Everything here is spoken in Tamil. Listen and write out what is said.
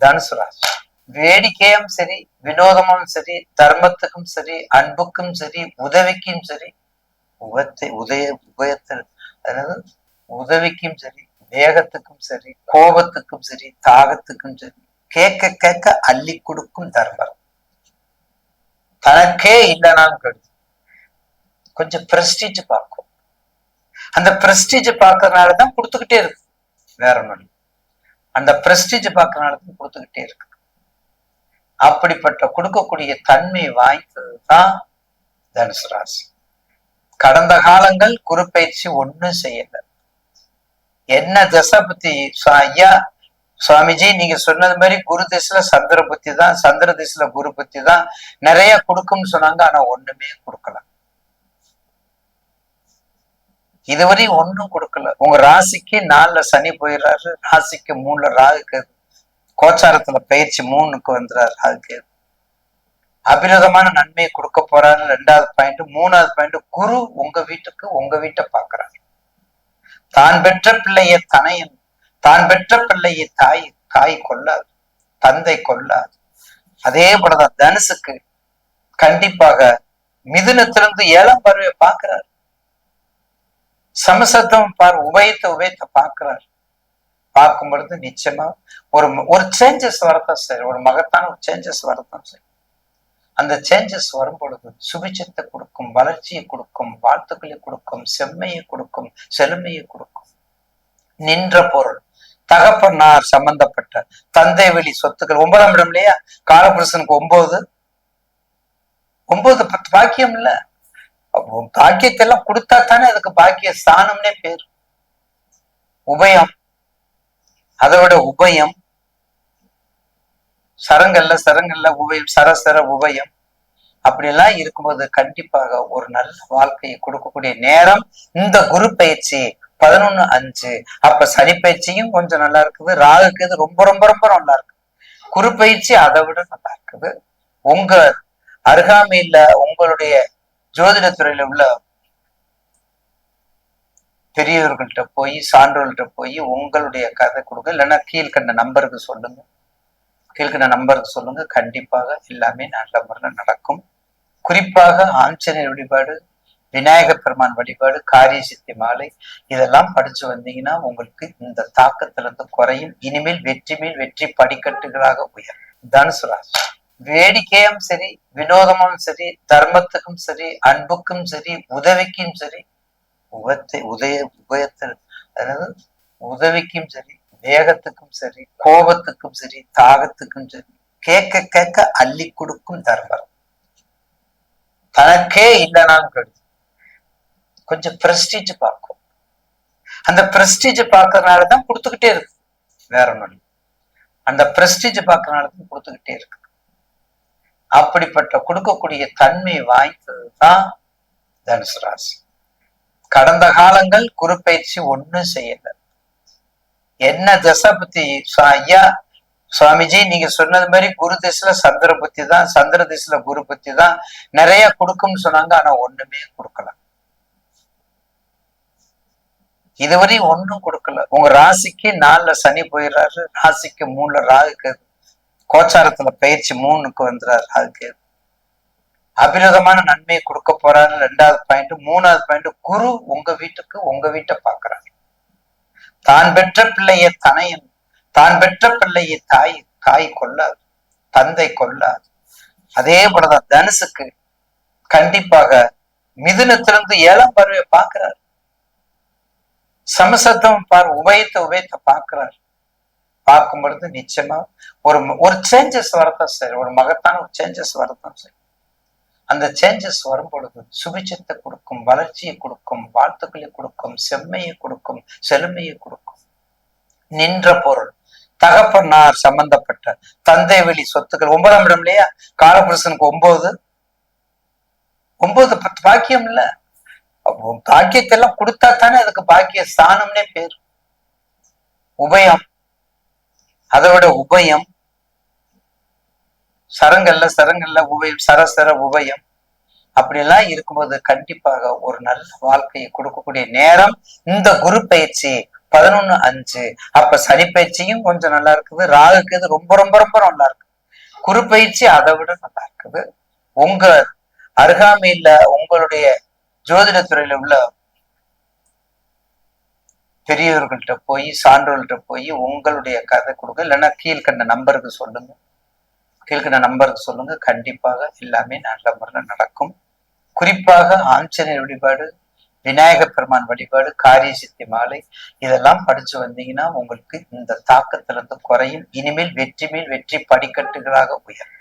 தனுசு ராசி வேடிக்கையும் சரி வினோதமும் சரி தர்மத்துக்கும் சரி அன்புக்கும் சரி உதவிக்கும் சரி உபத்தை உதய உபயத்தில் அதாவது உதவிக்கும் சரி வேகத்துக்கும் சரி கோபத்துக்கும் சரி தாகத்துக்கும் சரி கேட்க கேட்க அள்ளி கொடுக்கும் தர்மர். தனக்கே இல்லைனாலும் கருது. கொஞ்சம் பிரஸ்டீஜ் பார்க்கும். அந்த பிரஸ்டீஜ் பார்க்கறதுனாலதான் கொடுத்துக்கிட்டே இருக்கு. வேற ஒண்ணும் அந்த பிரஸ்டீஜ் பார்க்கறதுனால தான் கொடுத்துக்கிட்டே இருக்கு. அப்படிப்பட்ட கொடுக்கக்கூடிய தன்மை வாய்ந்தது தான் தனுசு ராசி. கடந்த காலங்கள் குரு பயிற்சி ஒண்ணும் செய்யல. என்ன தசை புத்தி? ஐயா சுவாமிஜி நீங்க சொன்னது மாதிரி குரு திசையில சந்திர புத்தி தான் சந்திர திசையில குரு புத்தி தான். நிறைய கொடுக்கும்னு சொன்னாங்க ஆனா ஒண்ணுமே கொடுக்கலாம் இதுவரை ஒன்றும் கொடுக்கல. உங்க ராசிக்கு நாலுல சனி போயிடுறாரு ராசிக்கு மூணுல ராகுக்கு கோச்சாரத்துல பயிற்சி மூணுக்கு வந்துடுறாரு ராகு கேது. அபிரதமான நன்மையை கொடுக்க போறாரு. ரெண்டாவது பாயிண்ட் மூணாவது பாயிண்ட் குரு உங்க வீட்டுக்கு உங்க வீட்டை பாக்குறாரு தான் பெற்ற பிள்ளையை தனையன் தான் பெற்ற பிள்ளையை தாய் தாய் கொள்ளாது தந்தை கொல்லாது அதே போலதான் தனுசுக்கு கண்டிப்பாக மிதுனத்திலிருந்து ஏழாம் பருவை பாக்குறாரு சமசத்தம் பார் உபயத்தை உபயத்தை பார்க்கிறார். பார்க்கும் பொழுது நிச்சயமா ஒரு ஒரு சேஞ்சஸ் வரத்தான் சரி ஒரு மகத்தான ஒரு சேஞ்சஸ் வரத்தான் சரி அந்த சேஞ்சஸ் வரும் பொழுது சுபிச்சத்தை கொடுக்கும் வளர்ச்சியை கொடுக்கும் வாழ்த்துக்களை கொடுக்கும் செம்மையை கொடுக்கும் செழுமையை கொடுக்கும். நின்ற பொருள். தகப்பனார் சம்பந்தப்பட்ட தந்தை வழி சொத்துக்கள். ஒன்பதாம் இடம் இல்லையா காலபுருஷனுக்கு ஒன்பது ஒன்பது பத்து பாக்கியம் இல்ல. பாக்கியத்தை எல்லாம் கொடுத்தா தானே அதுக்கு பாக்கிய ஸ்தானம்னே பேர். உபயம். அதை விட உபயம். சரங்கல்ல சரங்கல்ல உபயம் சரசர உபயம். அப்படிலாம் இருக்கும்போது கண்டிப்பாக ஒரு நல்ல வாழ்க்கையை கொடுக்கக்கூடிய நேரம் இந்த குரு பயிற்சி. பதினொன்னு அஞ்சு. அப்ப சனி பயிற்சியும் கொஞ்சம் நல்லா இருக்குது. ராகுக்கு இது ரொம்ப ரொம்ப ரொம்ப நல்லா இருக்கு. குரு பயிற்சி அதை விட நல்லா இருக்குது. உங்க அருகாமையில உங்களுடைய ஜோதிட துறையில உள்ள பெரியவர்கள்ட்ட போய் சான்றோர்கள்ட்ட போய் உங்களுடைய கதை கொடுங்க. இல்லைன்னா கீழ்கண்ட நம்பருக்கு சொல்லுங்க. கீழ்கண்ட நம்பருக்கு சொல்லுங்க. கண்டிப்பாக எல்லாமே நல்ல முறையில் நடக்கும். குறிப்பாக ஆஞ்சநேயர் வழிபாடு விநாயக பெருமான் வழிபாடு காரிய சித்தி மாலை இதெல்லாம் படிச்சு வந்தீங்கன்னா உங்களுக்கு இந்த தாக்கத்திலிருந்து குறையும். இனிமேல் வெற்றி மேல் வெற்றி படிக்கட்டுகளாக உயரும். தனுசு ராசி. வேடிக்கையும் சரி வினோதமும் சரி தர்மத்துக்கும் சரி அன்புக்கும் சரி உதவிக்கும் சரி உபத்தை உதய உபயத்தில் அதாவது உதவிக்கும் சரி வேகத்துக்கும் சரி கோபத்துக்கும் சரி தாகத்துக்கும் சரி கேட்க கேட்க அள்ளி கொடுக்கும் தர்மரம் தனக்கே இல்லைனாலும் கெடுது கொஞ்சம் பிரஸ்டீஜ் பார்க்கும். அந்த பிரஸ்டீஜ் பார்க்கறதுனால தான் கொடுத்துக்கிட்டே இருக்கு. வேற ஒண்ணும் அந்த பிரஸ்டீஜ் பார்க்கறதுனால தான் கொடுத்துக்கிட்டே இருக்கு. அப்படிப்பட்ட கொடுக்கக்கூடிய தன்மை வாய்ந்தது தான் தனுசு ராசி. கடந்த காலங்கள் குரு பயிற்சி ஒண்ணும் செய்யல. என்ன தசை புத்தி? ஐயா சுவாமிஜி நீங்க சொன்னது மாதிரி குரு திசையில சந்திர புத்தி தான் சந்திர திசையில குரு புத்தி தான். நிறைய கொடுக்கும்னு சொன்னாங்க ஆனா ஒண்ணுமே கொடுக்கல. இதுவரை ஒன்றும் கொடுக்கல. உங்க ராசிக்கு நாலுல சனி போயிடுறாரு ராசிக்கு மூணுல ராகுக்கு கோச்சாரத்துல பயிற்சி மூணுக்கு வந்துடுறாரு அதுக்கு அபிரதமான நன்மையை கொடுக்க போறாரு ரெண்டாவது பாயிண்ட் மூணாவது பாயிண்ட் குரு உங்க வீட்டுக்கு உங்க வீட்டை பாக்குறாரு தான் பெற்ற பிள்ளையை தனையன் தான் பெற்ற பிள்ளையை தாய் தாய் கொள்ளாது தந்தை கொல்லாது அதே போலதான் தனுசுக்கு கண்டிப்பாக மிதுனத்திலிருந்து ஏழாம் பார்வையை பார்க்கிறார். சமசத்தம் பார் உபயத்தை உபயத்தை பார்க்கிறார். பார்க்கும் பொழுது நிச்சயமா ஒரு ஒரு சேஞ்சஸ் வரத்தான் சரி ஒரு மகத்தான ஒரு சேஞ்சஸ் வரத்தான் சரி அந்த சேஞ்சஸ் வரும் பொழுது சுபிச்சத்தை கொடுக்கும் வளர்ச்சியை கொடுக்கும் வாழ்த்துக்களை கொடுக்கும் செம்மையை கொடுக்கும் செழுமையை கொடுக்கும். நின்ற பொருள். தகப்பனார் சம்பந்தப்பட்ட தந்தை வெளி சொத்துக்கள் ஒன்பதாம் இடம் இல்லையா? காலபுருஷனுக்கு ஒன்பது. ஒன்பது பத்து பாக்கியம் இல்ல. பாக்கியத்தை எல்லாம் கொடுத்தா தானே அதுக்கு பாக்கிய ஸ்தானம்னே பேர். உபயம். அதை விட உபயம் சரங்கல்ல சரங்கல்ல உபயம் சரசர உபயம். அப்படிலாம் இருக்கும்போது கண்டிப்பாக ஒரு நல்ல வாழ்க்கையை கொடுக்கக்கூடிய நேரம் இந்த குரு பயிற்சி பதினொன்னு அஞ்சு. அப்ப சனி பயிற்சியும் கொஞ்சம் நல்லா இருக்குது. ராகுக்கு இது ரொம்ப ரொம்ப ரொம்ப நல்லா இருக்கு. குரு பயிற்சி அதை விட நல்லா இருக்குது. உங்க அருகாமையில உங்களுடைய ஜோதிட துறையில உள்ள பெரியவர்கள்ட்ட போய் சான்றோர்கள்ட்ட போய் உங்களுடைய கதை கொடுங்க. இல்லைன்னா கீழ்கண்ட நம்பருக்கு சொல்லுங்க. கீழ்கண்ட நம்பருக்கு சொல்லுங்க. கண்டிப்பாக எல்லாமே நல்ல முறையில் நடக்கும். குறிப்பாக ஆஞ்சநேயர் வழிபாடு விநாயக பெருமான் வழிபாடு காரிய சித்தி மாலை இதெல்லாம் படிச்சு வந்தீங்கன்னா உங்களுக்கு இந்த தாக்கத்திலிருந்து குறையும். இனிமேல் வெற்றி மேல் வெற்றி படிக்கட்டுகளாக உயரும்.